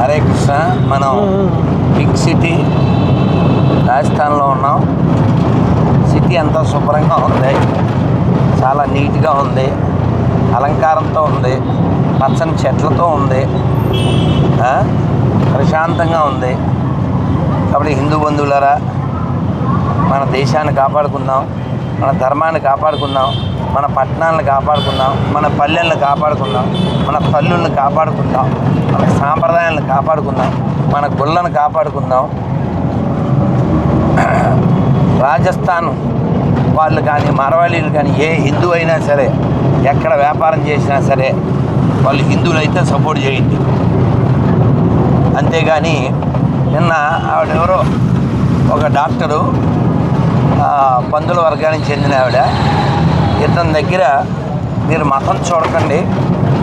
హరే కృష్ణ మనం big city రాజస్థాన్లో ఉన్నాం. సిటీ అంతా శుభ్రంగా ఉంది. చాలా నీట్గా ఉంది. అలంకారంతో ఉంది. పచ్చని చెట్లతో ఉంది. ప్రశాంతంగా ఉంది. కాబట్టి హిందూ బంధువులరా మన దేశాన్ని కాపాడుకుందాం. మన ధర్మాన్ని కాపాడుకుందాం. మన పట్టణాలను కాపాడుకుందాం మన పల్లెలను కాపాడుకుందాం మన పల్లులను కాపాడుకుందాం మన సాంప్రదాయాలను కాపాడుకుందాం మన గుళ్ళను కాపాడుకుందాం. రాజస్థాన్ వాళ్ళు కానీ మరవాళీలు కానీ ఏ హిందూ అయినా సరే ఎక్కడ వ్యాపారం చేసినా సరే వాళ్ళు హిందువులు అయితే సపోర్ట్ చేయండి. అంతేగాని నిన్న ఆవిడెవరో ఒక డాక్టరు పందుల వర్గానికి చెందిన ఆవిడ ఇతని దగ్గర మీరు మతం చూడకండి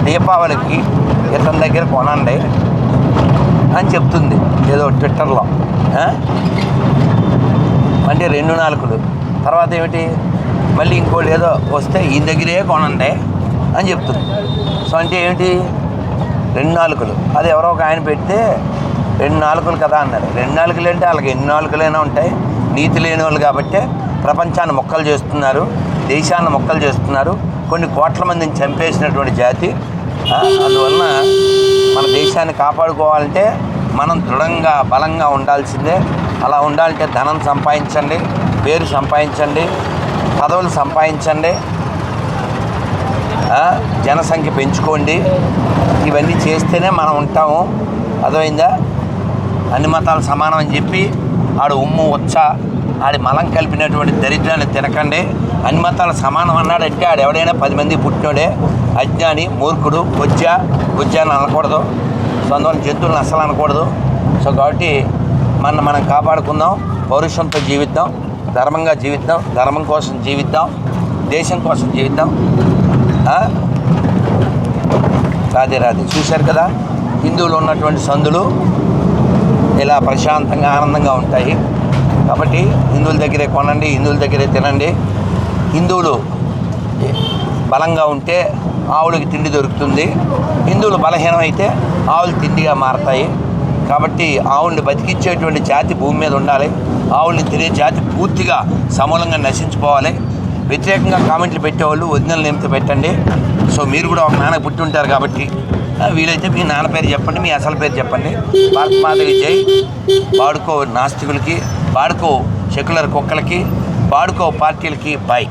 దీపావళికి ఇతని దగ్గర కొనండి అని చెప్తుంది ఏదో ట్విట్టర్లో. అంటే రెండు నాలుగులు. తర్వాత ఏమిటి? మళ్ళీ ఇంకోటి ఏదో వస్తే ఈ దగ్గరే కొనండి అని చెప్తుంది. సో అంటే ఏమిటి? రెండు నాలుగులు. అది ఎవరో ఒక ఆయన పెడితే రెండు నాలుగులు కదా అన్నారు. రెండు నాలుగులు అంటే వాళ్ళకి ఎన్ని నాలుగులైనా ఉంటాయి. నీతి లేని వాళ్ళు కాబట్టి ప్రపంచాన్ని మొక్కలు చేస్తున్నారు. దేశాన్ని మొక్కలు చేస్తున్నారు. కొన్ని కోట్ల మందిని చంపేసినటువంటి జాతి. అందువలన మన దేశాన్ని కాపాడుకోవాలంటే మనం దృఢంగా బలంగా ఉండాల్సిందే. అలా ఉండాలంటే ధనం సంపాదించండి పేరు సంపాదించండి పదవులు సంపాదించండి జనసంఖ్య పెంచుకోండి. ఇవన్నీ చేస్తేనే మనం ఉంటాము. అర్థమైందా? అన్ని మతాలు సమానం అని చెప్పి ఆడు ఉమ్ము వచ్చా ఆడి మలం కలిపినటువంటి దరిద్రాన్ని తినకండి. అన్ని మతాలు సమానం అన్నాడంటే ఆడు ఎవడైనా పది మంది పుట్టినోడే అజ్ఞాని మూర్ఖుడు బుజ్జ బొజ్జ అని అనకూడదు. సొంతం జంతువులను అస్సలు అనకూడదు. సో కాబట్టి మన మనం కాపాడుకుందాం పౌరుషంతో జీవిద్దాం ధర్మంగా జీవిద్దాం ధర్మం కోసం జీవిద్దాం దేశం కోసం జీవిద్దాం. రాధే రాధే. చూశారు కదా? హిందువులు ఉన్నటువంటి సందులు ఇలా ప్రశాంతంగా ఆనందంగా ఉంటాయి. కాబట్టి హిందువుల దగ్గరే కొనండి హిందువుల దగ్గరే తినండి. హిందువులు బలంగా ఉంటే ఆవులకి తిండి దొరుకుతుంది. హిందువులు బలహీనమైతే ఆవులు తిండిగా మారతాయి. కాబట్టి ఆవుల్ని బతికించేటువంటి జాతి భూమి మీద ఉండాలి. ఆవుల్ని తినే జాతి పూర్తిగా సమూలంగా నశించుకోవాలి వ్యతిరేకంగా కామెంట్లు పెట్టేవాళ్ళు ఒరిజినల్ నిమిత పెట్టండి. సో మీరు కూడా ఒక నాన్న పుట్టి ఉంటారు కాబట్టి వీలైతే మీ నాన్న పేరు చెప్పండి మీ అసలు పేరు చెప్పండి. భారత మాతకి జై. వాడుకో నాస్తికులకి వాడుకో సెక్యులర్ కుక్కలకి వాడుకో పార్టీలకి బాయ్.